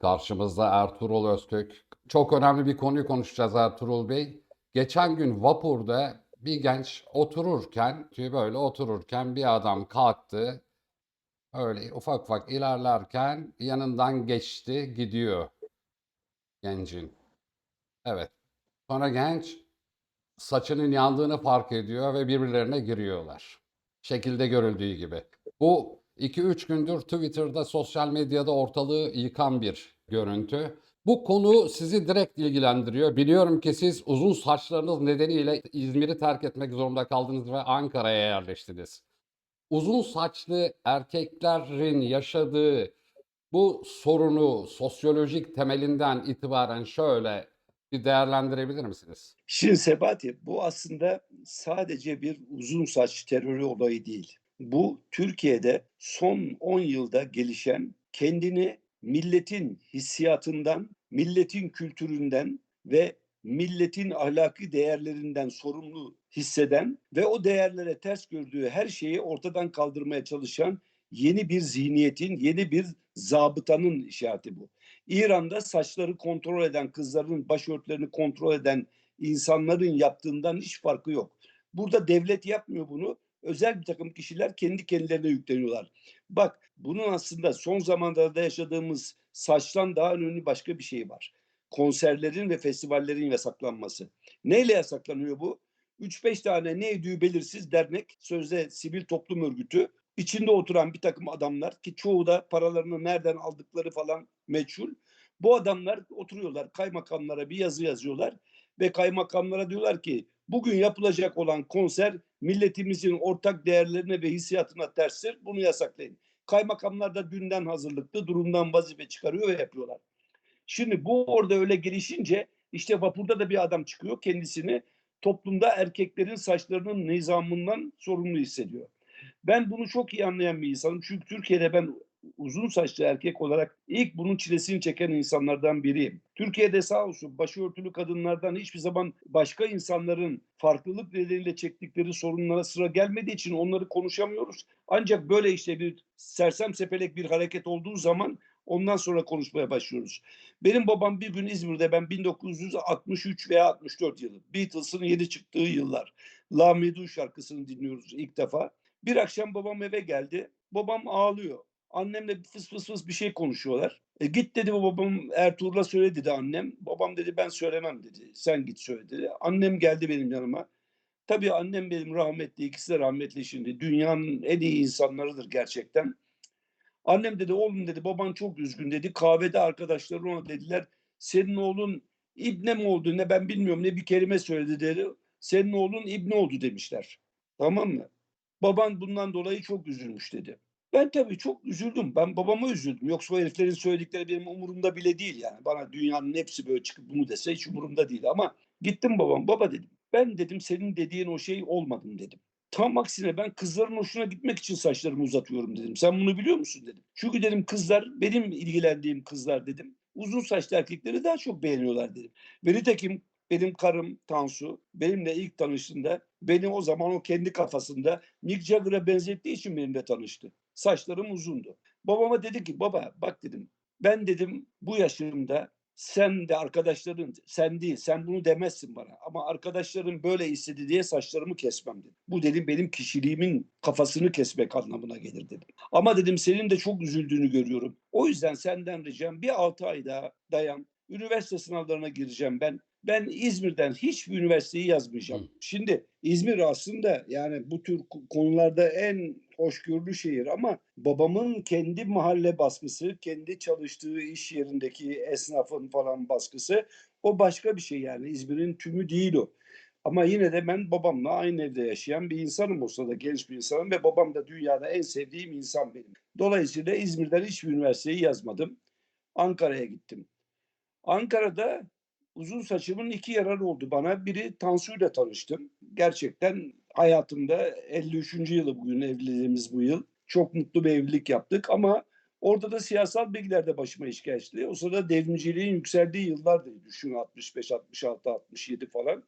karşımızda Ertuğrul Özkök. Çok önemli bir konuyu konuşacağız Ertuğrul Bey. Geçen gün vapurda bir genç otururken, böyle otururken bir adam kalktı. Öyle ufak ufak ilerlerken yanından geçti, gidiyor gencin. Evet. Sonra genç saçının yandığını fark ediyor ve birbirlerine giriyorlar. Şekilde görüldüğü gibi. Bu 2-3 gündür Twitter'da, sosyal medyada ortalığı yıkan bir görüntü. Bu konu sizi direkt ilgilendiriyor. Biliyorum ki siz uzun saçlarınız nedeniyle İzmir'i terk etmek zorunda kaldınız ve Ankara'ya yerleştiniz. Uzun saçlı erkeklerin yaşadığı bu sorunu sosyolojik temelinden itibaren şöyle bir değerlendirebilir misiniz? Şimdi Sebati bu aslında sadece bir uzun saç terörü olayı değil. Bu Türkiye'de son 10 yılda gelişen kendini milletin hissiyatından, milletin kültüründen ve milletin ahlaki değerlerinden sorumlu hisseden ve o değerlere ters gördüğü her şeyi ortadan kaldırmaya çalışan yeni bir zihniyetin, yeni bir zabıtanın işareti bu. İran'da saçları kontrol eden, kızların başörtülerini kontrol eden insanların yaptığından hiç farkı yok. Burada devlet yapmıyor bunu. Özel bir takım kişiler kendi kendilerine yükleniyorlar. Bak bunun aslında son zamanlarda yaşadığımız saçtan daha önemli başka bir şey var. Konserlerin ve festivallerin yasaklanması. Neyle yasaklanıyor bu? 3-5 tane ne belirsiz dernek, sözde sivil toplum örgütü, içinde oturan bir takım adamlar ki çoğu da paralarını nereden aldıkları falan meçhul. Bu adamlar oturuyorlar kaymakamlara bir yazı yazıyorlar ve kaymakamlara diyorlar ki bugün yapılacak olan konser milletimizin ortak değerlerine ve hissiyatına terstir. Bunu yasaklayın. Kaymakamlar da dünden hazırlıklı durumdan vazife çıkarıyor ve yapıyorlar. Şimdi bu orada öyle gelişince işte vapurda da bir adam çıkıyor kendisini toplumda erkeklerin saçlarının nizamından sorumlu hissediyor. Ben bunu çok iyi anlayan bir insanım. Çünkü Türkiye'de ben uzun saçlı erkek olarak ilk bunun çilesini çeken insanlardan biriyim. Türkiye'de sağ olsun başörtülü kadınlardan hiçbir zaman başka insanların farklılık nedeniyle çektikleri sorunlara sıra gelmediği için onları konuşamıyoruz. Ancak böyle işte bir sersem sepelek bir hareket olduğu zaman ondan sonra konuşmaya başlıyoruz. Benim babam bir gün İzmir'de ben 1963 veya 64 yılı Beatles'ın yeni çıktığı yıllar. La Medu şarkısını dinliyoruz ilk defa. Bir akşam babam eve geldi. Babam ağlıyor. Annemle fıs fıs fıs bir şey konuşuyorlar. E git dedi babam Ertuğrul'a söyle dedi annem. Babam dedi ben söylemem dedi. Sen git söyle dedi. Annem geldi benim yanıma. Tabii annem benim rahmetli, ikisi de rahmetli şimdi. Dünyanın en iyi insanlarıdır gerçekten. Annem dedi oğlum dedi baban çok üzgün dedi. Kahvede arkadaşları ona dediler senin oğlun İbne mi oldu ne ben bilmiyorum ne bir kelime söyledi dedi. Senin oğlun İbne oldu demişler. Tamam mı? Baban bundan dolayı çok üzülmüş dedi. Ben tabii çok üzüldüm. Ben babama üzüldüm. Yoksa o heriflerin söyledikleri benim umurumda bile değil yani. Bana dünyanın hepsi böyle çıkıp bunu dese hiç umurumda değil. Ama gittim babam. Baba dedim. Ben dedim senin dediğin o şey olmadım dedim. Tam aksine ben kızların hoşuna gitmek için saçlarımı uzatıyorum dedim. Sen bunu biliyor musun dedim. Çünkü dedim kızlar benim ilgilendiğim kızlar dedim. Uzun saçlı erkekleri daha çok beğeniyorlar dedim. Ve nitekim benim karım Tansu benimle ilk tanıştığında beni o zaman o kendi kafasında Mick Jagger'a benzettiği için benimle tanıştı. Saçlarım uzundu. Babama dedi ki baba bak dedim ben dedim bu yaşımda sen de arkadaşların sen değil sen bunu demezsin bana ama arkadaşlarım böyle istedi diye saçlarımı kesmem dedim. Bu dedim benim kişiliğimin kafasını kesmek anlamına gelir dedim. Ama dedim senin de çok üzüldüğünü görüyorum. O yüzden senden ricam bir altı ay daha dayan. Üniversite sınavlarına gireceğim ben. Ben İzmir'den hiçbir üniversiteyi yazmayacağım. Hı. Şimdi İzmir aslında yani bu tür konularda en hoşgörülü şehir ama babamın kendi mahalle baskısı, kendi çalıştığı iş yerindeki esnafın falan baskısı o başka bir şey yani İzmir'in tümü değil o. Ama yine de ben babamla aynı evde yaşayan bir insanım olsa da genç bir insanım ve babam da dünyada en sevdiğim insan benim. Dolayısıyla İzmir'den hiçbir üniversiteyi yazmadım. Ankara'ya gittim. Ankara'da uzun saçımın iki yararı oldu bana. Biri Tansu'yla tanıştım. Gerçekten hayatımda 53. yılı bugün evliliğimiz bu yıl. Çok mutlu bir evlilik yaptık ama orada da siyasal bilgiler de başıma iş geçti. O sırada devrimciliğin yükseldiği yıllardı. Düşün 65, 66, 67 falan.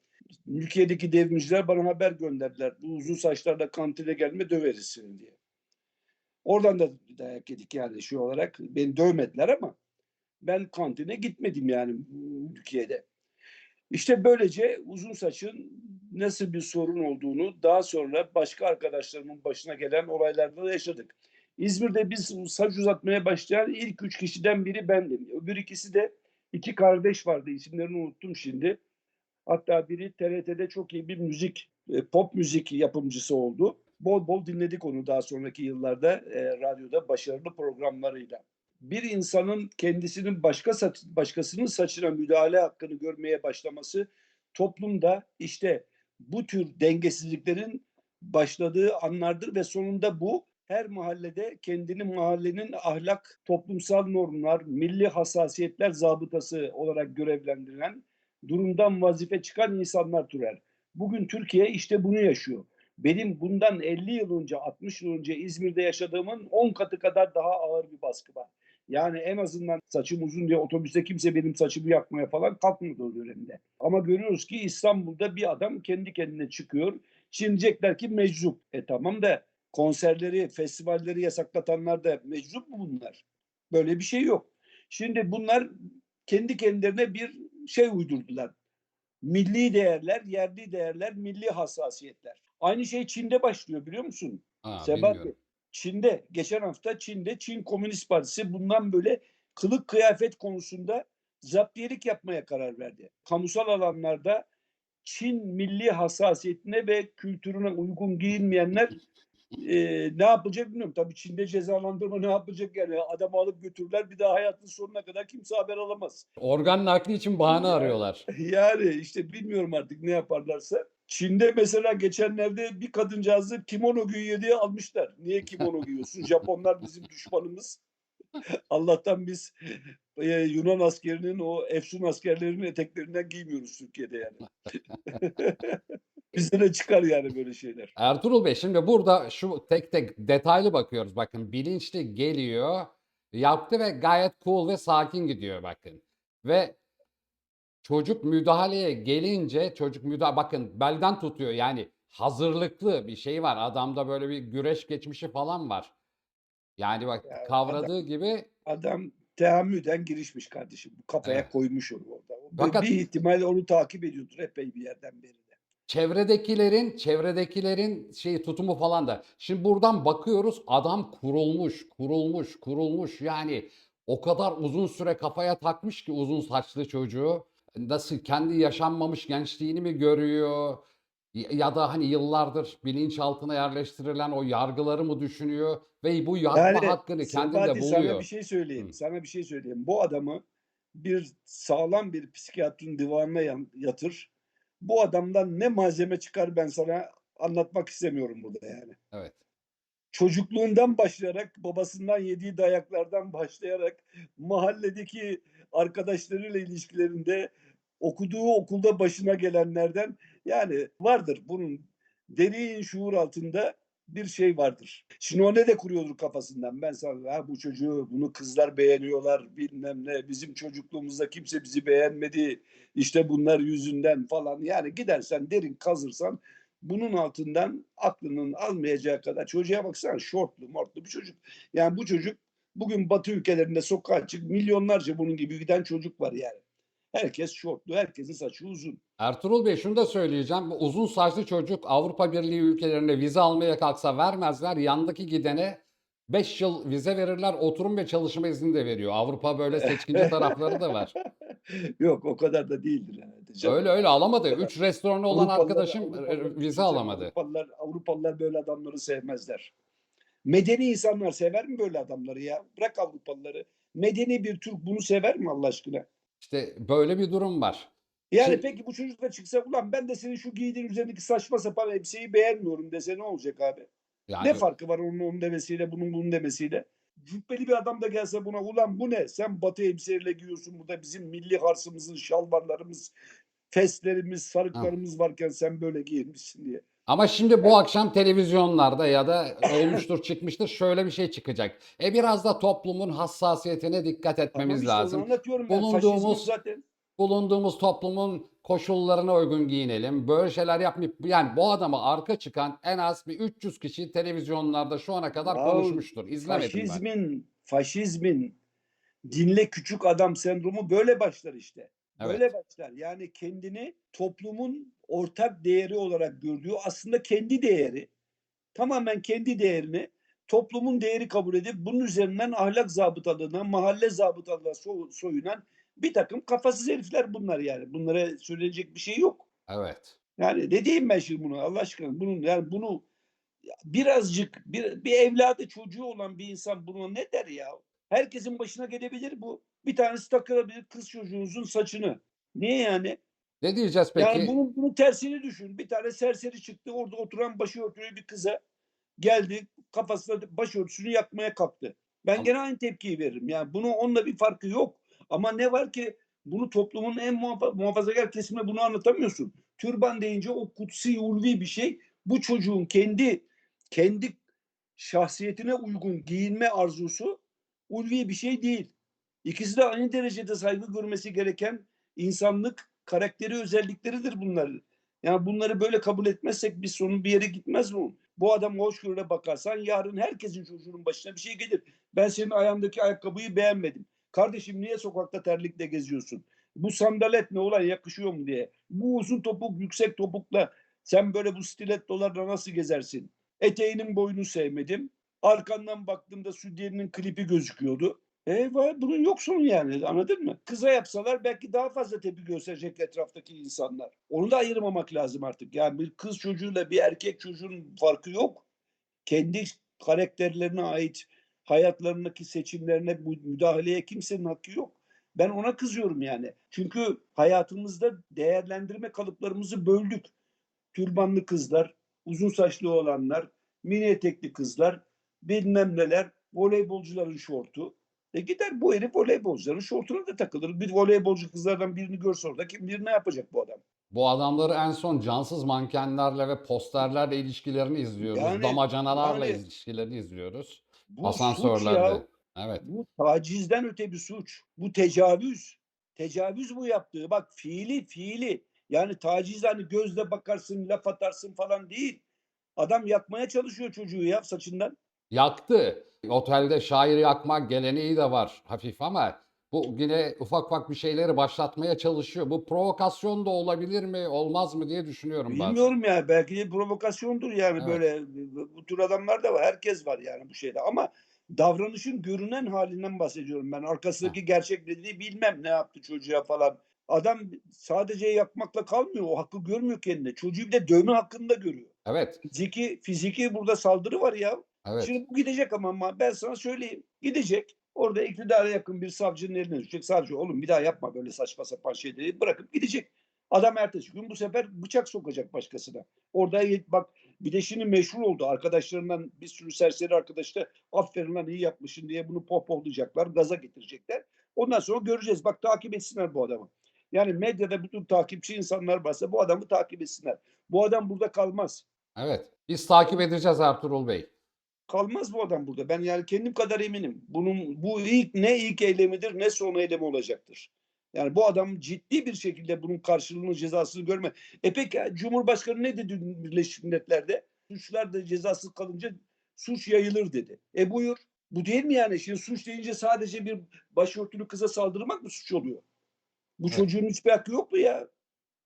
Ülkedeki devrimciler bana haber gönderdiler. Bu uzun saçlarla kantine gelme döveriz seni diye. Oradan da dayak yedik yani şu olarak. Beni dövmediler ama Ben kantine gitmedim yani Türkiye'de. İşte böylece uzun saçın nasıl bir sorun olduğunu daha sonra başka arkadaşlarımın başına gelen olaylarda da yaşadık. İzmir'de biz saç uzatmaya başlayan ilk üç kişiden biri bendim. Öbür ikisi de iki kardeş vardı. İsimlerini unuttum şimdi. Hatta biri TRT'de çok iyi bir müzik, e, pop müzik yapımcısı oldu. Bol bol dinledik onu daha sonraki yıllarda e, radyoda başarılı programlarıyla. Bir insanın kendisinin başka başkasının saçına müdahale hakkını görmeye başlaması toplumda işte bu tür dengesizliklerin başladığı anlardır ve sonunda bu her mahallede kendini mahallenin ahlak, toplumsal normlar, milli hassasiyetler zabıtası olarak görevlendirilen durumdan vazife çıkan insanlar türer. Bugün Türkiye işte bunu yaşıyor. Benim bundan 50 yıl önce, 60 yıl önce İzmir'de yaşadığımın 10 katı kadar daha ağır bir baskı var. Yani en azından saçım uzun diye otobüste kimse benim saçımı yakmaya falan kalkmıyordu o dönemde. Ama görüyoruz ki İstanbul'da bir adam kendi kendine çıkıyor. Şimdi diyecekler ki meczup. E tamam da konserleri, festivalleri yasaklatanlar da meczup mu bunlar? Böyle bir şey yok. Şimdi bunlar kendi kendilerine bir şey uydurdular. Milli değerler, yerli değerler, milli hassasiyetler. Aynı şey Çin'de başlıyor biliyor musun? Ha, Sebat Bey. Çin'de geçen hafta Çin'de Çin Komünist Partisi bundan böyle kılık kıyafet konusunda zaptiyelik yapmaya karar verdi. Kamusal alanlarda Çin milli hassasiyetine ve kültürüne uygun giyinmeyenler e, ne yapacak bilmiyorum. Tabii Çin'de cezalandırma ne yapacak yani adamı alıp götürürler bir daha hayatın sonuna kadar kimse haber alamaz. Organ nakli için bahane arıyorlar. Yani işte bilmiyorum artık ne yaparlarsa. Çin'de mesela geçenlerde bir kadıncağızı kimono giyiyor diye almışlar. Niye kimono giyiyorsun? Japonlar bizim düşmanımız. Allah'tan biz e, Yunan askerinin o Efsun askerlerinin eteklerinden giymiyoruz Türkiye'de yani. Bizde de çıkar yani böyle şeyler. Ertuğrul Bey şimdi burada şu tek tek detaylı bakıyoruz. Bakın bilinçli geliyor, yaptı ve gayet cool ve sakin gidiyor bakın. Ve çocuk müdahaleye gelince çocuk müdahale bakın belden tutuyor yani hazırlıklı bir şey var. Adamda böyle bir güreş geçmişi falan var. Yani bak Ya kavradığı gibi Adam teammüden girişmiş kardeşim. Kafaya Evet. koymuş onu orada. Fakat- bir ihtimal onu takip ediyordur epey bir yerden beri de. çevredekilerin çevredekilerin şey tutumu falan da. Şimdi buradan bakıyoruz adam kurulmuş, kurulmuş, kurulmuş. Yani o kadar uzun süre kafaya takmış ki uzun saçlı çocuğu. Nasıl kendi yaşanmamış gençliğini mi görüyor? Ya da hani yıllardır bilinçaltına yerleştirilen o yargıları mı düşünüyor ve bu yakma Yani hakkını kendinde Sırbati, sana buluyor. bir şey söyleyeyim. Hı. Sana bir şey söyleyeyim. Bu adamı bir sağlam bir psikiyatrın divanına yatır. Bu adamdan ne malzeme çıkar ben sana anlatmak istemiyorum burada yani. Evet. Çocukluğundan başlayarak babasından yediği dayaklardan başlayarak mahalledeki arkadaşlarıyla ilişkilerinde okuduğu okulda başına gelenlerden yani vardır bunun derin şuur altında bir şey vardır. Şimdi o ne de kuruyordur kafasından. Ben sana ha, bu çocuğu bunu kızlar beğeniyorlar bilmem ne. Bizim çocukluğumuzda kimse bizi beğenmedi. İşte bunlar yüzünden falan. Yani gidersen derin kazırsan bunun altından aklının almayacağı kadar çocuğa baksana şortlu mortlu bir çocuk. Yani bu çocuk bugün batı ülkelerinde sokağa çık milyonlarca bunun gibi giden çocuk var yani. Herkes şortlu, herkesin saçı uzun. Ertuğrul Bey şunu da söyleyeceğim. Bu Uzun saçlı çocuk Avrupa Birliği ülkelerinde vize almaya kalksa vermezler. Yandaki gidene 5 yıl vize verirler. Oturum ve çalışma izni de veriyor. Avrupa böyle seçkinci tarafları da var. Yok o kadar da değildir herhalde. canım. Öyle öyle alamadı. kadar. 3 restoranı olan Avrupalılar- arkadaşım e, Avrupalılar- vize alamadı. Avrupalılar, Avrupalılar böyle adamları sevmezler. Medeni insanlar sever mi böyle adamları ya? Bırak Avrupalıları. Medeni bir Türk bunu sever mi Allah aşkına? İşte böyle bir durum var. Yani Şimdi- peki bu çocuk da çıksa ulan ben de senin şu giydiğin üzerindeki saçma sapan elbiseyi beğenmiyorum dese ne olacak abi? Yani Ne farkı var onun onun demesiyle bunun bunun demesiyle? Cübbeli bir adam da gelse buna ulan bu ne? Sen batı elbiseyle giyiyorsun burada bizim milli harsımızın şalvarlarımız, feslerimiz, sarıklarımız varken sen böyle giyinmişsin diye. Ama şimdi bu akşam televizyonlarda ya da olmuştur çıkmıştır şöyle bir şey çıkacak. E biraz da toplumun hassasiyetine dikkat etmemiz işte lazım. ben. Bulunduğumuz- zaten bulunduğumuz toplumun koşullarına uygun giyinelim. Böyle şeyler yapmayıp yani bu adama arka çıkan en az bir 300 kişi televizyonlarda şu ana kadar Yahu konuşmuştur. İzlemedim ben. faşizmin, faşizmin dinle küçük adam sendromu böyle başlar işte. Evet. Böyle başlar. Yani kendini toplumun ortak değeri olarak gördüğü aslında kendi değeri. Tamamen kendi değerini toplumun değeri kabul edip bunun üzerinden ahlak zabıtalığına, mahalle zabıtalığına so- soyunan bir takım kafasız herifler bunlar yani. Bunlara söylenecek bir şey yok. Evet. Yani ne diyeyim ben şimdi bunu Allah aşkına bunun yani bunu birazcık bir, bir evladı çocuğu olan bir insan buna ne der ya? Herkesin başına gelebilir bu. Bir tanesi takılabilir kız çocuğunuzun saçını. Niye yani? Ne diyeceğiz peki? Yani bunun, bunun tersini düşün. Bir tane serseri çıktı orada oturan başörtülü bir kıza geldi kafasına başörtüsünü yakmaya kalktı. Ben Ama- gene aynı tepkiyi veririm. Yani bunun onunla bir farkı yok. Ama ne var ki bunu toplumun en muhafa- muhafazakar kesimine bunu anlatamıyorsun. Türban deyince o kutsi ulvi bir şey. Bu çocuğun kendi kendi şahsiyetine uygun giyinme arzusu ulvi bir şey değil. İkisi de aynı derecede saygı görmesi gereken insanlık karakteri özellikleridir bunlar. Yani bunları böyle kabul etmezsek bir sonu bir yere gitmez bu. Bu adam hoşgörüyle bakarsan yarın herkesin çocuğunun başına bir şey gelir. Ben senin ayağındaki ayakkabıyı beğenmedim. Kardeşim niye sokakta terlikle geziyorsun? Bu sandalet ne olan yakışıyor mu diye. Bu uzun topuk yüksek topukla sen böyle bu stilettolarla nasıl gezersin? Eteğinin boyunu sevmedim. Arkandan baktığımda Südye'nin klipi gözüküyordu. E bunun yok sonu yani anladın mı? Kıza yapsalar belki daha fazla tepki gösterecek etraftaki insanlar. Onu da ayırmamak lazım artık. Yani bir kız çocuğuyla bir erkek çocuğun farkı yok. Kendi karakterlerine ait hayatlarındaki seçimlerine müdahaleye kimsenin hakkı yok. Ben ona kızıyorum yani. Çünkü hayatımızda değerlendirme kalıplarımızı böldük. Türbanlı kızlar, uzun saçlı olanlar, mini etekli kızlar, bilmem neler, voleybolcuların şortu. E gider bu herif voleybolcuların şortuna da takılır. Bir voleybolcu kızlardan birini görse orada kim bilir ne yapacak bu adam. Bu adamları en son cansız mankenlerle ve posterlerle ilişkilerini izliyoruz. Yani- Damacanalarla yani- ilişkilerini izliyoruz. Bu suç Asansörlerde. ya. Evet. Bu tacizden öte bir suç. Bu tecavüz. Tecavüz bu yaptığı. Bak fiili fiili. Yani taciz hani gözle bakarsın, laf atarsın falan değil. Adam yakmaya çalışıyor çocuğu ya saçından. Yaktı. Otelde şair yakmak geleneği de var hafif ama bu yine ufak ufak bir şeyleri başlatmaya çalışıyor. Bu provokasyon da olabilir mi, olmaz mı diye düşünüyorum bazen. Bilmiyorum ya belki de provokasyondur yani Evet. böyle bu tür adamlar da var. Herkes var yani bu şeyde ama davranışın görünen halinden bahsediyorum ben. Arkasındaki gerçek dediği bilmem ne yaptı çocuğa falan. Adam sadece yakmakla kalmıyor. O hakkı görmüyor kendine. Çocuğu bir de dövme hakkını da görüyor. Evet, Fiziki, fiziki burada saldırı var ya. Evet. Şimdi bu gidecek ama, ben sana söyleyeyim. Gidecek. Orada iktidara yakın bir savcının eline düşecek. Savcı oğlum bir daha yapma böyle saçma sapan şeyleri bırakıp gidecek. Adam ertesi gün bu sefer bıçak sokacak başkasına. Orada bak bir de şimdi meşhur oldu. Arkadaşlarından bir sürü serseri arkadaş da aferin lan iyi yapmışsın diye bunu pohpohlayacaklar. Gaza getirecekler. Ondan sonra göreceğiz. Bak takip etsinler bu adamı. Yani medyada bütün takipçi insanlar varsa bu adamı takip etsinler. Bu adam burada kalmaz. Evet. Biz takip edeceğiz Ertuğrul Bey. Kalmaz bu adam burada. Ben yani kendim kadar eminim. Bunun bu ilk ne ilk eylemidir ne son eylemi olacaktır. Yani bu adam ciddi bir şekilde bunun karşılığını cezasını görme. E peki Cumhurbaşkanı ne dedi Birleşmiş Milletler'de? Suçlar da cezasız kalınca suç yayılır dedi. E buyur. Bu değil mi yani? Şimdi suç deyince sadece bir başörtülü kıza saldırmak mı suç oluyor? Bu Evet. çocuğun hiçbir hakkı yok mu ya?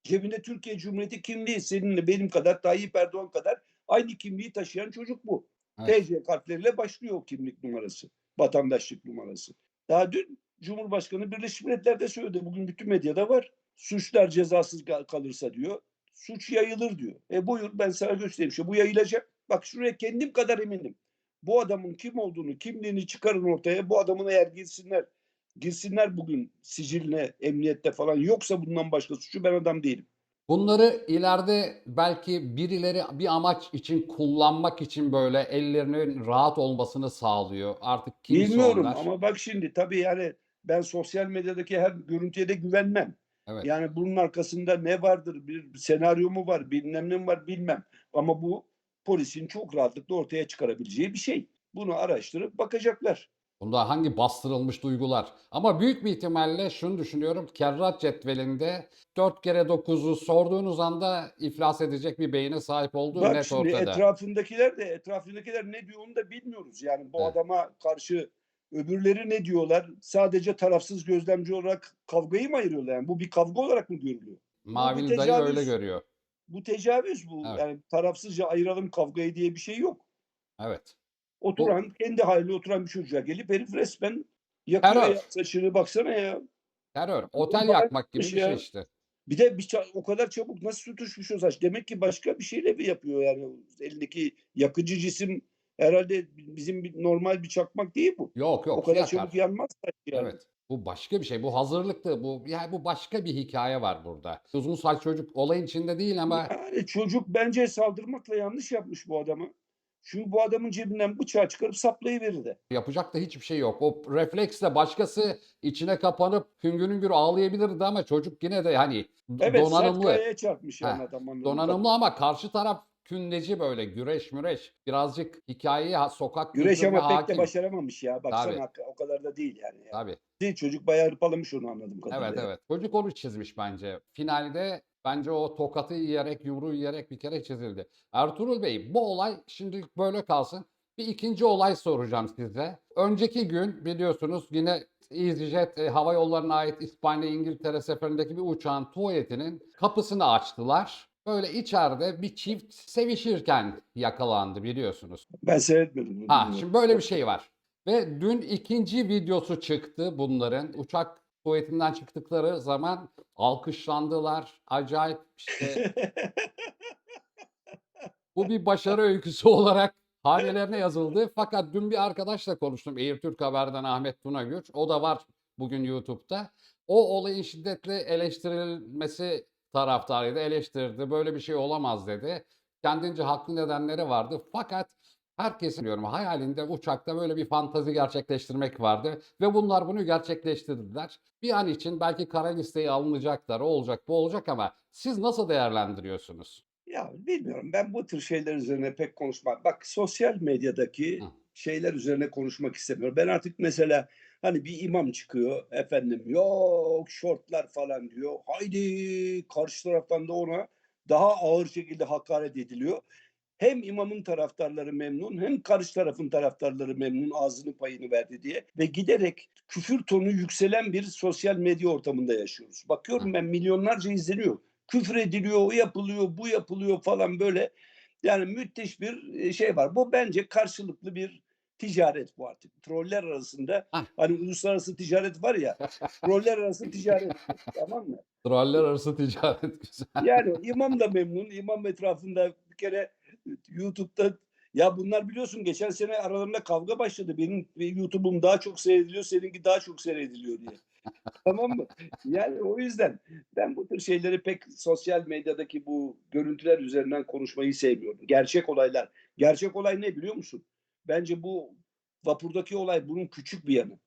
Cebinde Türkiye Cumhuriyeti kimliği seninle benim kadar Tayyip Erdoğan kadar aynı kimliği taşıyan çocuk bu. TC kartlarıyla başlıyor o kimlik numarası. Vatandaşlık numarası. Daha dün Cumhurbaşkanı Birleşmiş Milletler'de söyledi. Bugün bütün medyada var. Suçlar cezasız kal- kalırsa diyor. Suç yayılır diyor. E buyur ben sana göstereyim. İşte bu yayılacak. Bak şuraya kendim kadar eminim. Bu adamın kim olduğunu, kimliğini çıkarın ortaya. Bu adamın eğer girsinler, girsinler bugün siciline, emniyette falan. Yoksa bundan başka suçu ben adam değilim. Bunları ileride belki birileri bir amaç için kullanmak için böyle ellerinin rahat olmasını sağlıyor. Artık kimse Bilmiyorum onlar. ama bak şimdi tabii yani ben sosyal medyadaki her görüntüye de güvenmem. Evet. Yani bunun arkasında ne vardır, bir senaryo mu var, bilmem ne var bilmem. Ama bu polisin çok rahatlıkla ortaya çıkarabileceği bir şey. Bunu araştırıp bakacaklar. Bunda hangi bastırılmış duygular? Ama büyük bir ihtimalle şunu düşünüyorum. Kerrat cetvelinde 4 kere 9'u sorduğunuz anda iflas edecek bir beyine sahip olduğu Bak net şimdi ortada. etrafındakiler de etrafındakiler ne diyor onu da bilmiyoruz. Yani bu Evet. adama karşı Öbürleri ne diyorlar? Sadece tarafsız gözlemci olarak kavgayı mı ayırıyorlar? Yani bu bir kavga olarak mı görülüyor? Mavili dayı tecavüz. öyle görüyor. Bu tecavüz bu. Evet. Yani tarafsızca ayıralım kavgayı diye bir şey yok. Evet. Oturan, kendi haline oturan bir çocuğa gelip herif resmen yakıyor Terör. ya saçını baksana ya. Terör. Otel yakmak gibi bir ya. şey işte. Bir de bir o kadar çabuk nasıl tutuşmuş o saç? Demek ki başka bir şeyle mi yapıyor yani? Elindeki yakıcı cisim herhalde bizim bir, normal bir çakmak değil bu. Yok yok. o kadar yakar. çabuk yanmaz saç yani. Evet. Bu başka bir şey. Bu hazırlıktı. Bu yani bu başka bir hikaye var burada. Uzun saç çocuk olayın içinde değil ama Yani çocuk bence saldırmakla yanlış yapmış bu adamı. Çünkü bu adamın cebinden bıçağı çıkarıp saplayıverirdi. yapacak da hiçbir şey yok. O refleksle başkası içine kapanıp hüngür hüngür ağlayabilirdi ama çocuk yine de hani Evet donanımlı. kayaya çarpmış yani adam. Donanımlı ama karşı taraf kündeci böyle güreş müreş. Birazcık hikayeyi sokak Güreş ama pek de hakim. başaramamış ya. Baksana Tabii. o kadar da değil yani. ya. Tabii. Değil, çocuk bayağı hırpalamış onu anladım kadarıyla. Evet evet. Çocuk onu çizmiş bence. Finalde bence o tokatı yiyerek, yumruğu yiyerek bir kere çizildi. Ertuğrul Bey bu olay şimdi böyle kalsın. Bir ikinci olay soracağım size. Önceki gün biliyorsunuz yine EasyJet e, hava yollarına ait İspanya İngiltere seferindeki bir uçağın tuvaletinin kapısını açtılar. Böyle içeride bir çift sevişirken yakalandı biliyorsunuz. Ben seyretmedim. Ha, şimdi böyle bir şey var. Ve dün ikinci videosu çıktı bunların. Uçak tuvaletinden çıktıkları zaman alkışlandılar. Acayip işte bu bir başarı öyküsü olarak hanelerine yazıldı. Fakat dün bir arkadaşla konuştum. Airtürk Haber'den Ahmet Tunagüç. O da var bugün YouTube'da. O olayın şiddetle eleştirilmesi taraftarıydı. Eleştirdi. Böyle bir şey olamaz dedi. Kendince haklı nedenleri vardı. Fakat herkesin diyorum hayalinde uçakta böyle bir fantazi gerçekleştirmek vardı ve bunlar bunu gerçekleştirdiler. Bir an için belki kara listeye alınacaklar, o olacak, bu olacak ama siz nasıl değerlendiriyorsunuz? Ya bilmiyorum ben bu tür şeyler üzerine pek konuşmam. Bak sosyal medyadaki Hı. şeyler üzerine konuşmak istemiyorum. Ben artık mesela hani bir imam çıkıyor efendim yok şortlar falan diyor. Haydi karşı taraftan da ona daha ağır şekilde hakaret ediliyor. Hem imamın taraftarları memnun hem karşı tarafın taraftarları memnun ağzını payını verdi diye ve giderek küfür tonu yükselen bir sosyal medya ortamında yaşıyoruz. Bakıyorum ben milyonlarca izleniyor küfür ediliyor, o yapılıyor, bu yapılıyor falan böyle. Yani müthiş bir e, şey var. Bu bence karşılıklı bir ticaret bu artık. Troller arasında Ah. hani uluslararası ticaret var ya. troller arası ticaret. tamam mı? Troller arası ticaret güzel. Yani imam da memnun. İmam etrafında bir kere YouTube'da ya bunlar biliyorsun geçen sene aralarında kavga başladı. Benim YouTube'um daha çok seyrediliyor, seninki daha çok seyrediliyor diye. tamam mı? Yani o yüzden ben bu tür şeyleri pek sosyal medyadaki bu görüntüler üzerinden konuşmayı sevmiyorum. Gerçek olaylar. Gerçek olay ne biliyor musun? Bence bu vapurdaki olay bunun küçük bir yanı.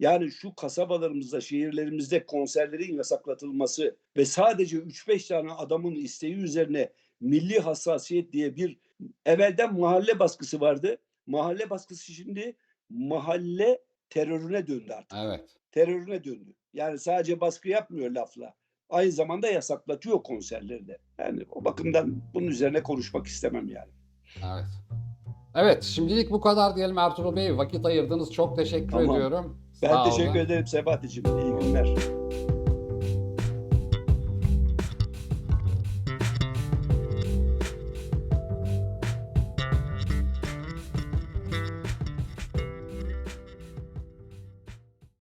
Yani şu kasabalarımızda, şehirlerimizde konserlerin yasaklatılması ve sadece 3-5 tane adamın isteği üzerine milli hassasiyet diye bir evvelden mahalle baskısı vardı. Mahalle baskısı şimdi mahalle terörüne döndü artık Evet. terörüne döndü. Yani sadece baskı yapmıyor lafla. Aynı zamanda yasaklatıyor konserleri de. Yani o bakımdan bunun üzerine konuşmak istemem yani. Evet. Evet, şimdilik bu kadar diyelim Ertuğrul Bey. Vakit ayırdınız. Çok teşekkür Tamam. ediyorum. Ben Sağ olun. teşekkür ederim Sebahat'ciğim. İyi günler.